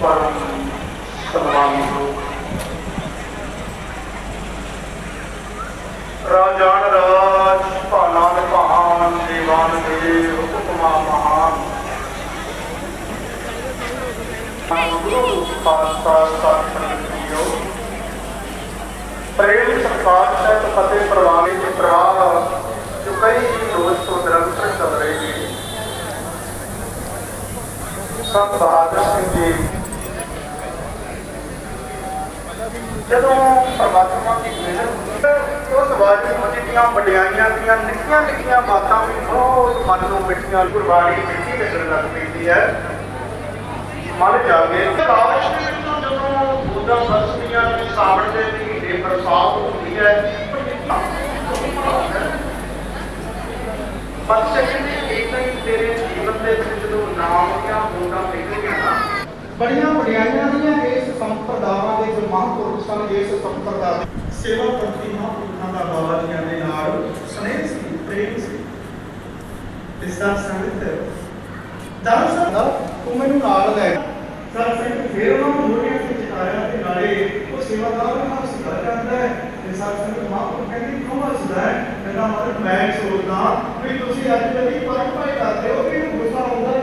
ਪਰਮ ਸਨਮਾਨਿਤ ਰਾਜਾਨ ਰਾਜ ਭਾਲਾਂ ਭਾਨ ਦੇਵਾਨ ਦੇ ਹੁਕਮਾ ਮਹਾਨ ਗੁਰੂ ਪਾਤਸ਼ਾਹ ਸਾਖਣ ਜੀਓ ਪ੍ਰੇਮ ਸੰਸਾਰ ਸਹਿਤ ਫਤਿਹ ਪ੍ਰਵਾਨੇ ਦੇ ਪ੍ਰਵਾਹ ਜੋ ਕਈ ਰੋਜ਼ ਤੋਂ ਨਿਰੰਤਰ ਚੱਲ ਰਹੇ ਨੇ ਸੰਤ ਬਹਾਦਰ ਸਿੰਘ ਜੀ ਜਦੋਂ ਪਰਮਾਤਮਾ ਦੀ ਮਿਹਰ ਉਸ ਵਾਹਿਗੁਰੂ ਦੀਆਂ ਵਡਿਆਈਆਂ ਦੀਆਂ ਨਿੱਕੀਆਂ ਨਿੱਕੀਆਂ ਬਾਤਾਂ ਵੀ ਬਹੁਤ ਮਨ ਨੂੰ ਮਿੱਠੀਆਂ, ਗੁਰਬਾਣੀ ਮਿੱਠੀ ਲੱਗਣ ਲੱਗ ਪੈਂਦੀ ਹੈ। ਮਨ ਜਾਗੇ। ਕਾਸ਼ ਦੇ ਵਿੱਚੋਂ ਜਦੋਂ ਬੂੰਦਾਂ ਵਰਸਦੀਆਂ ਨੇ ਸਾਵਣ ਦੇ ਮਹੀਨੇ ਬਰਸਾਤ ਹੁੰਦੀ ਹੈ, ਬੱਚੇ ਕਹਿੰਦੇ ਇਦਾਂ ਤੇਰੇ ਜੀਵਨ ਦੇ ਵਿੱਚ ਜਦੋਂ ਨਾਮ ਦੀਆਂ ਬੂੰਦਾਂ ਨਿਕਲੀਆਂ ਬੜੀਆਂ ਵਡਿਆਈਆਂ ਦੀਆਂ 1977 ਦਾ ਸੇਵਾ ਪੰਥੀ ਮਹਾਂਪੁਰਖਾਂ ਦਾ ਬਾਬਾ ਜੀਆਂ ਦੇ ਨਾਲ ਸਨੇਹ ਸੀ, ਪ੍ਰੇਮ ਸੀ। ਇਸ ਦਾ ਸੰਗਤ ਦਰਸ ਦਾ ਤੂੰ ਮੈਨੂੰ ਨਾਲ ਲੈ ਸਰ ਸਿੰਘ ਫਿਰ ਉਹਨਾਂ ਨੂੰ ਮੋਢੀਆਂ ਤੇ ਚਿਤਾਇਆ ਤੇ ਨਾਲੇ ਉਹ ਸੇਵਾਦਾਰ ਨਾਲ ਸਿਖਾ ਜਾਂਦਾ ਹੈ। ਤੇ ਸਰ ਸਿੰਘ ਮਹਾਂਪੁਰਖ ਕਹਿੰਦੇ, ਕਿਉਂ ਹੱਸਦਾ ਹੈ ਕਹਿੰਦਾ ਮਤਲਬ ਮੈਂ ਸੋਚਦਾ ਵੀ ਤੁਸੀਂ ਅੱਜ ਕੱਲ੍ਹ ਹੀ ਪਰਪਾਈ ਕਰਦੇ ਹੋ ਕਿ ਗੁੱਸਾ ਆਉਂਦਾ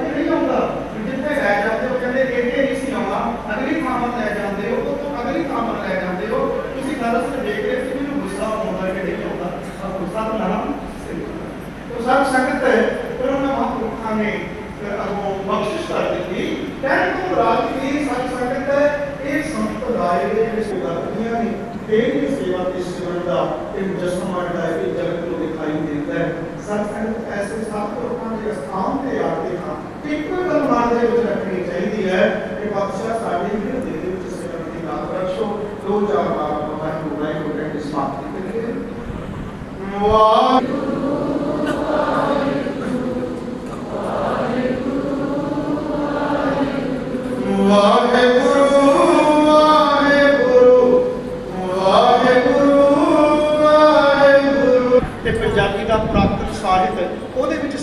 ਕੇ ਹਾਂ ਇੱਕੋ ਗੱਲ ਮਨ ਦੇ ਵਿੱਚ ਰੱਖਣੀ ਚਾਹੀਦੀ ਹੈ ਕਿ ਬਾਦਸ਼ਾਹ ਸਾਡੇ ਹਿਰਦੇ ਦੇ ਵਿੱਚ ਸਿਮਰਨ ਦੀ ਦਾਤ ਰੱਖੋ। ਦੋ ਚਾਰ ਵਾਰ ਵਾਹਿਗੁਰੂ ਵਾਹਿਗੁਰੂ ਕਹਿੰਦੇ ਸਮਾਪਤੀ ਕਰੀਏ ਵਾਹਿਗੁਰੂ ਵਾਹਿਗੁਰੂ ਵਾਹਿਗੁਰੂ ਵਾਹਿਗੁਰੂ ਵਾਹਿਗੁਰੂ। ਤੇ ਪੰਜਾਬੀ ਦਾ ਪ੍ਰਾਪਤ ਸਾਹਿਤ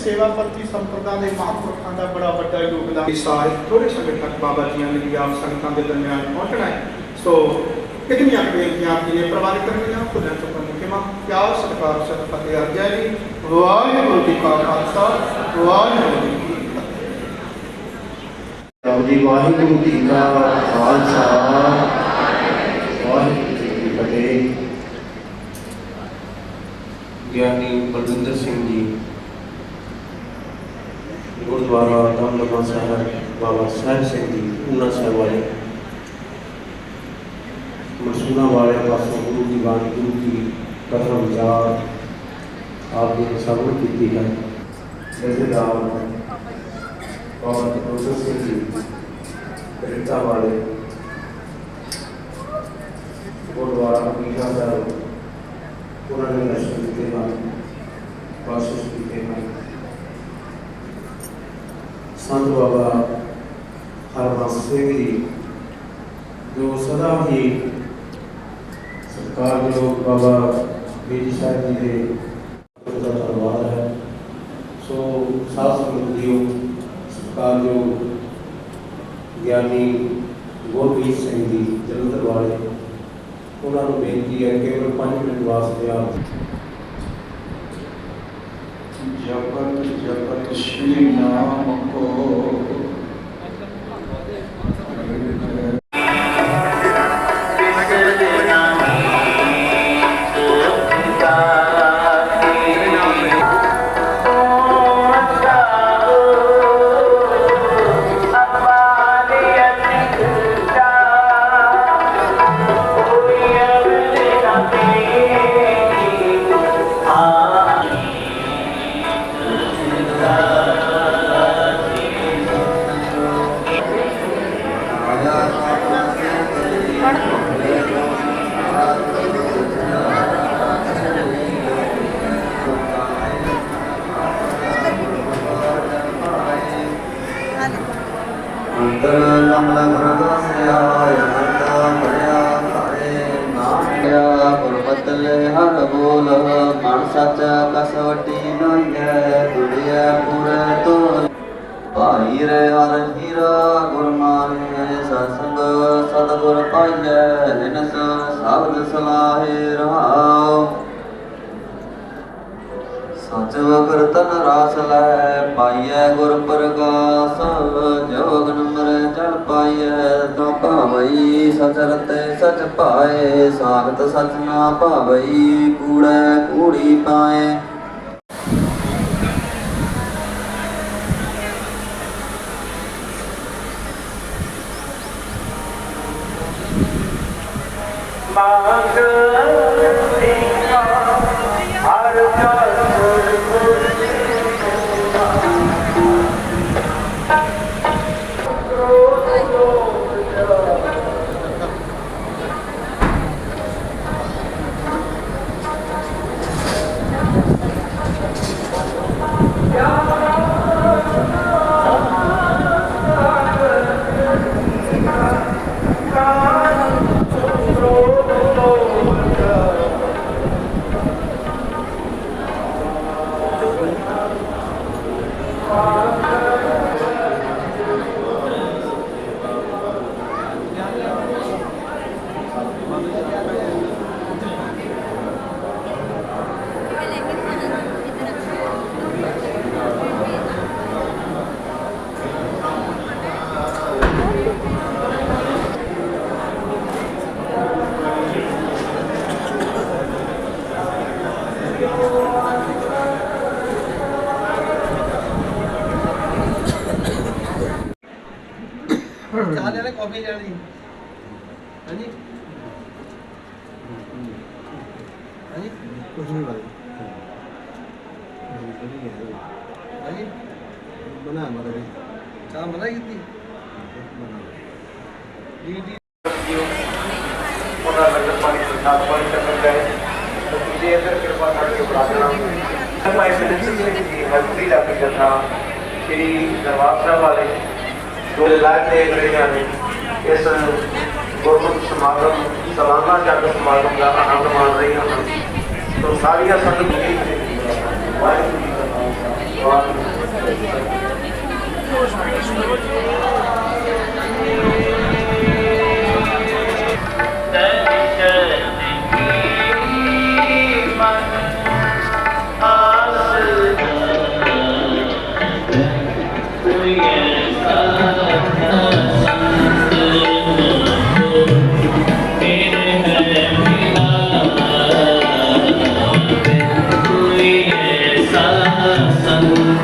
ਸੇਵਾ ਪ੍ਰਤੀ ਸੰਪਰਦਾ ਦੇ ਮਹਾਂਪੁਰਖਾਂ ਦਾ ਬੜਾ ਵੱਡਾ ਯੋਗਦਾਨ ਹੈ ਸਾਹਿਤ ਥੋੜੇ ਸਮੇਂ ਤੱਕ ਬਾਬਾ ਜੀਆਂ ਨੇ ਵੀ ਆਪ ਸੰਗਤਾਂ ਦੇ ਦਰਮਿਆਨ ਪਹੁੰਚਣਾ ਹੈ। ਸੋ ਕਿਤਨੀਆਂ ਬੇਨਤੀਆਂ ਆਪ ਜੀ ਨੇ ਪ੍ਰਵਾਨਿਤ ਕਰਨੀਆਂ ਖੁਦਾ ਤੋਂ ਮੁਕਮਾ ਪਿਆਰ ਸਤਿਕਾਰ ਸਤ ਫਤਿਹ ਆਗਿਆ ਜੀ। ਵਾਹਿਗੁਰੂ ਜੀ ਕਾ ਖਾਲਸਾ ਵਾਹਿਗੁਰੂ ਜੀ ਕੀ ਫਤਿਹ। ਜੀ ਵਾਹਿਗੁਰੂ ਜੀ ਕਾ ਖਾਲਸਾ ਵਾਹਿਗੁਰੂ ਜੀ ਕੀ ਫਤਿਹ। ਗਿਆਨੀ ਬਲਵਿੰਦਰ ਸਿੰਘ ਜੀ ਗੁਰਦੁਆਰਾ ਦਮਦਮਾ ਸਾਹਿਬ ਬਾਬਾ ਸਾਹਿਬ ਸਿੰਘ ਜੀ ਪੂਨਾ ਸਾਹਿਬ ਵਾਲੇ ਮਸੂਨਾ ਵਾਲੇ ਪਾਸੋਂ ਗੁਰੂ ਦੀ ਬਾਣੀ ਗੁਰੂ ਦੀ ਕਥਾ ਵਿਚਾਰ ਆਪ ਜੀ ਨੇ ਸਭਨ ਕੀਤੀ ਹੈ ਜਥੇਦਾਰ ਬਾਬਾ ਪ੍ਰੋਫੈਸਰ ਸਿੰਘ ਜੀ ਰਿਤਾ ਵਾਲੇ ਗੁਰਦੁਆਰਾ ਮੀਠਾ ਸਾਹਿਬ ਉਹਨਾਂ ਨੇ ਦਰਸ਼ਨ ਦਿੱਤੇ ਹਨ ਬਾਸ਼ਿਸ਼ ਕੀਤੇ ਹਨ ਸੰਤ ਬਾਬਾ ਹਰਬੰਸ ਸਿੰਘ ਜੀ, ਜੋ ਸਦਾ ਹੀ ਸਤਿਕਾਰਯੋਗ ਬਾਬਾ ਬੀਜੀ ਸਾਹਿਬ ਜੀ ਦੇ ਦਾ ਧੰਨਵਾਦ ਹੈ। ਸੋ ਸਾਧ ਸੰਗਤ ਜੀਓ, ਸਤਿਕਾਰਯੋਗ ਗਿਆਨੀ ਗੁਰਬੀਰ ਸਿੰਘ ਜੀ, ਜਲੰਧਰ ਵਾਲੇ, ਉਹਨਾਂ ਨੂੰ ਬੇਨਤੀ ਹੈ ਕੇਵਲ 5 ਮਿੰਟ ਵਾਸਤੇ ਆਪ ਜਪਤ ਜਪਤ ਸ਼੍ਰੀ ਨਾਮ ਕੋ ਸੱਚ ਕਸਵਟੀ ਲੋਈਐ ਦੁੜਿਆ ਪੁਰ ਤੋ ਭਾਈ ਰੇ ਹਰ ਹੀਰਾ ਗੁਰ ਮਾਰੇ ਸਤ ਪਾਈਐ, ਜਿਨਸ ਸ਼ਬਦ ਸਲਾਹੇ ਰਹਾਉ। ਸਚ ਵਖਰ ਤਨ ਰਾਸ ਲੈ ਪਾਈਐ ਗੁਰ ਪ੍ਰਗਾਸ ਜੋਗ ਨੰਬਰ ਚਲ ਪਾਈਐ ਤੋ ਭਾਵਈ ਸਚ ਸਚ ਪਾਏ ਸਾਖਤ ਸਚ ਨਾ ਭਾਵਈ, ਕੂੜੈ ਕੂੜੀ ਹਾਂਜੀ ਕੁਝ ਨਹੀਂ ਬਾਈ ਹਾਂਜੀ ਬਣਾ ਮਰੇ ਚਾਹ ਮਨਾ ਕੀਤੀ ਜੀ ਜੀ ਉਹਨਾਂ ਲੰਗਰ ਪਾਣੀ ਪ੍ਰਸ਼ਾਦ ਪਾਣੀ ਚੱਕਰ ਜਾਏ ਤਾਂ ਤੁਸੀਂ ਇੱਧਰ ਕਿਰਪਾ ਕਰਕੇ ਬੁਲਾ ਦੇਣਾ ਭਾਈ ਬਿਲਕੁਲ ਜੀ ਹਜ਼ਰੀ ਦਾ ਜਥਾ ਸ੍ਰੀ ਦਰਬਾਰ ਸਾਹਿਬ ਵਾਲੇ ਜੋ ਲਾਇਕ ਦੇਖ ਰਹੇ ਹਨ ਇਸ ਗੁਰਮੁਖ ਸਮਾਗਮ ਸਾਲਾਨਾ ਜਗ ਸਮਾਗਮ ਦਾ ਆਨੰਦ ਮਾਣ ਰਹੀਆਂ ਹਨ। ਤੋਂ ਸਾਰੀਆਂ ਸੰਗਤ ਜੀ ਵਾਹਿਗੁਰੂ ਜੀ ਕਾ ਖਾਲਸਾ ਵਾਹਿਗੁਰੂ ਜੀ ਕੀ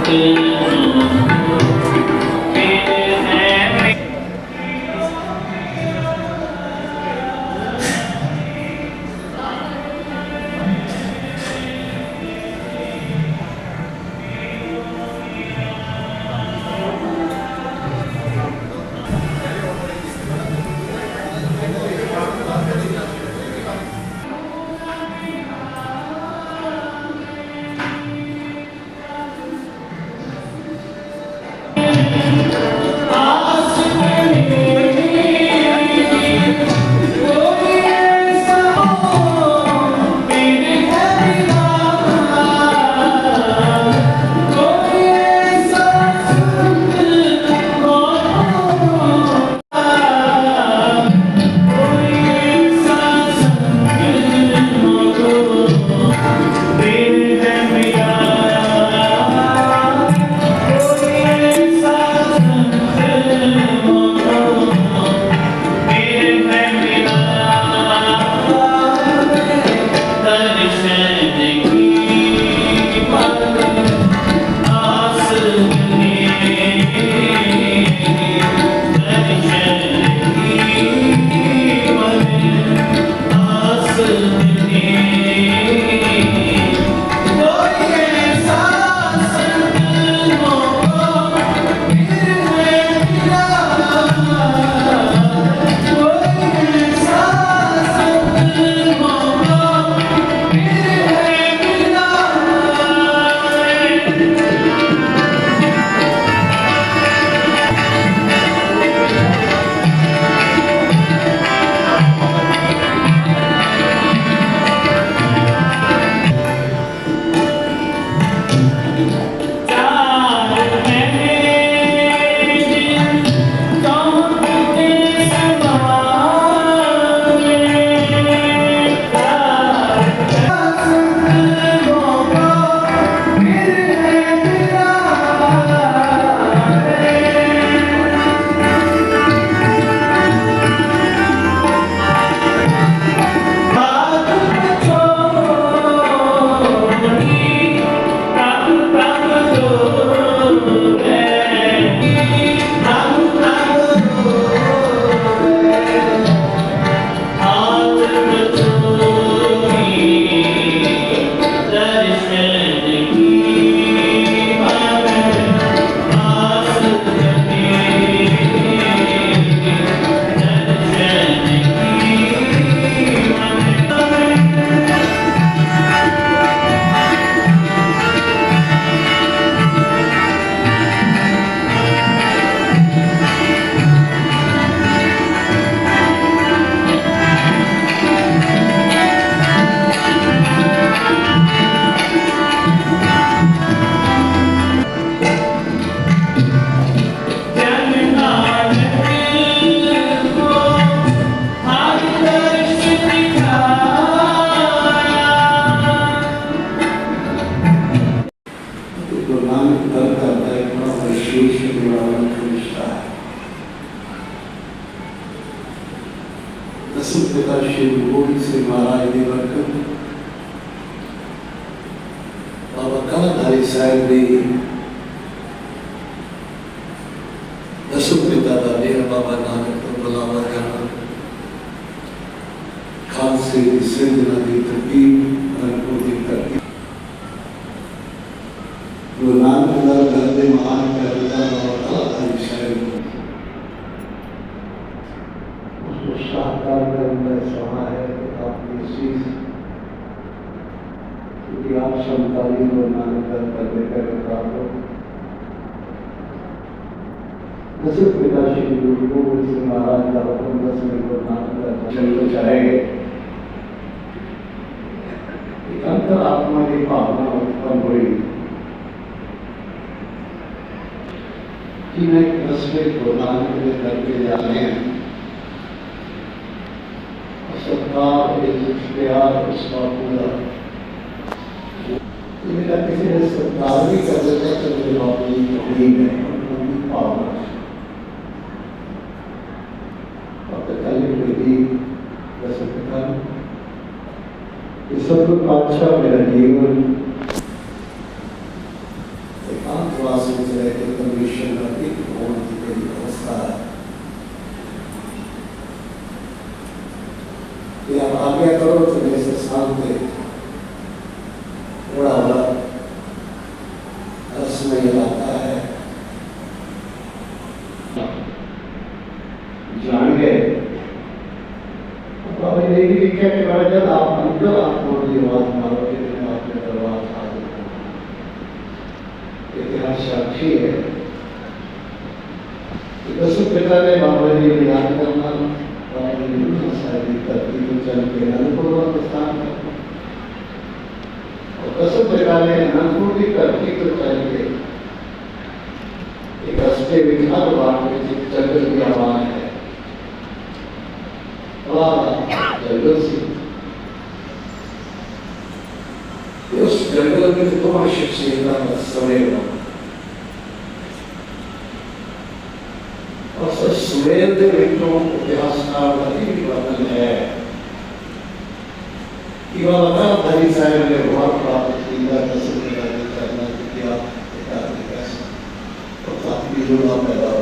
ਫਤਿਹ ਸੰਤ ਦਸਮ ਪਿਤਾ ਦਾ ਡੇਰਾ ਬਾਬਾ ਨਾਨਕ ਤੋਂ ਬੁਲਾਵਾ ਜਾਣਾ ਖਾਲਸੇ ਦੀ ਸਿਰਜਣਾ ਦੀ ਤਰਕੀਬ نصف پتا شریف گرو جی کو گرو سنگھ مہاراج کا حکم دس میں گرو نانک کا جنگ تو چاہے گے ایک انتر آتما کی بھاونا اتپن ہوئی کہ میں دس میں گرو نانک کے گھر پہ جانے ہیں۔ سبکار عزت اختیار اس کا پورا میرا کسی نے سبکار بھی کر دیا تو میرے باپ جی تقریب ہے ان کو بھی پاور कल मेरी वैसे पिता ये सब अच्छा मेरा जीवन एकांतवास में रहकर परमेश्वर का एक होने की मेरी अवस्था है कि आप आज्ञा करो तो मेरे से शांत थोड़ा Да, говорила. przyjechano z Sameru. ਅਸਲ ਸੁਮੇਲ ਦੇ ਵਿੱਚੋਂ ਇਤਿਹਾਸ ਨਾਲ ਨਹੀਂ ਵਰਤਨ ਹੈ ਇਵਾਨ ਦਾ ਧਰੀ ਸਾਹਿਬ ਨੇ ਬਹੁਤ ਪ੍ਰਾਪਤ ਕੀਤਾ ਤਸਵੀਰਾਂ ਦੇ ਕਰਨਾ ਕੀਤਾ ਤਾਂ ਕਿ ਜੋ ਨਾ ਪੈਦਾ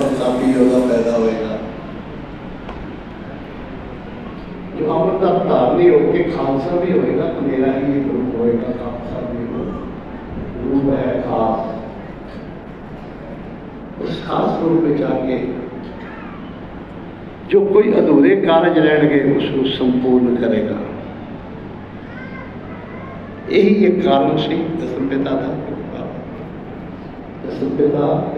کافی یوگا پیدا ہوئے گا۔ جو امام الداب تابلی ہو کے خالصہ بھی ہوئے گا تو میرا ہی یہ گروپ ہوئے گا خالصہ بھی ہوگا گروپ ہے خاص۔ اس خاص گروپ میں جا کے جو کوئی ادھورے کارج رہن گے اس کو سمپورن کرے گا۔ یہی ایک کارن سی دسمپتا تھا۔ دسمپتا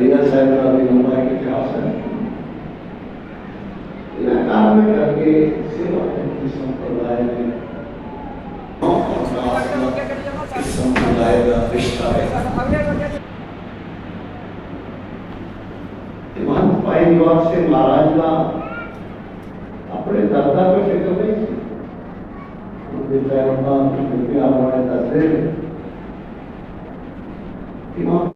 ਦਰਿਆ ਸਾਹਿਬ ਦਾ ਵੀ ਲੰਮਾ ਇੱਕ ਇਤਿਹਾਸ ਹੈ। ਇਹ ਕਾਰਮ ਕਰਕੇ ਸੇਵਾ ਦੀ ਸੰਪਰਦਾਇ ਨੇ ਸੰਪਰਦਾਇ ਦਾ ਰਿਸ਼ਤਾ ਹੈ। ਇਮਾਨ ਪਾਈ ਨਿਵਾਸ ਸੇ ਮਹਾਰਾਜ ਦਾ ਆਪਣੇ ਦਰਦਾ ਤੋਂ ਫਿਕਰ ਨਹੀਂ ਸੀ। ਉਹਦੇ ਪੈਰਾਂ ਦਾ ਕਿਰਪਾ ਆਪਣੇ ਦੱਸਦੇ ਇਮਾਨ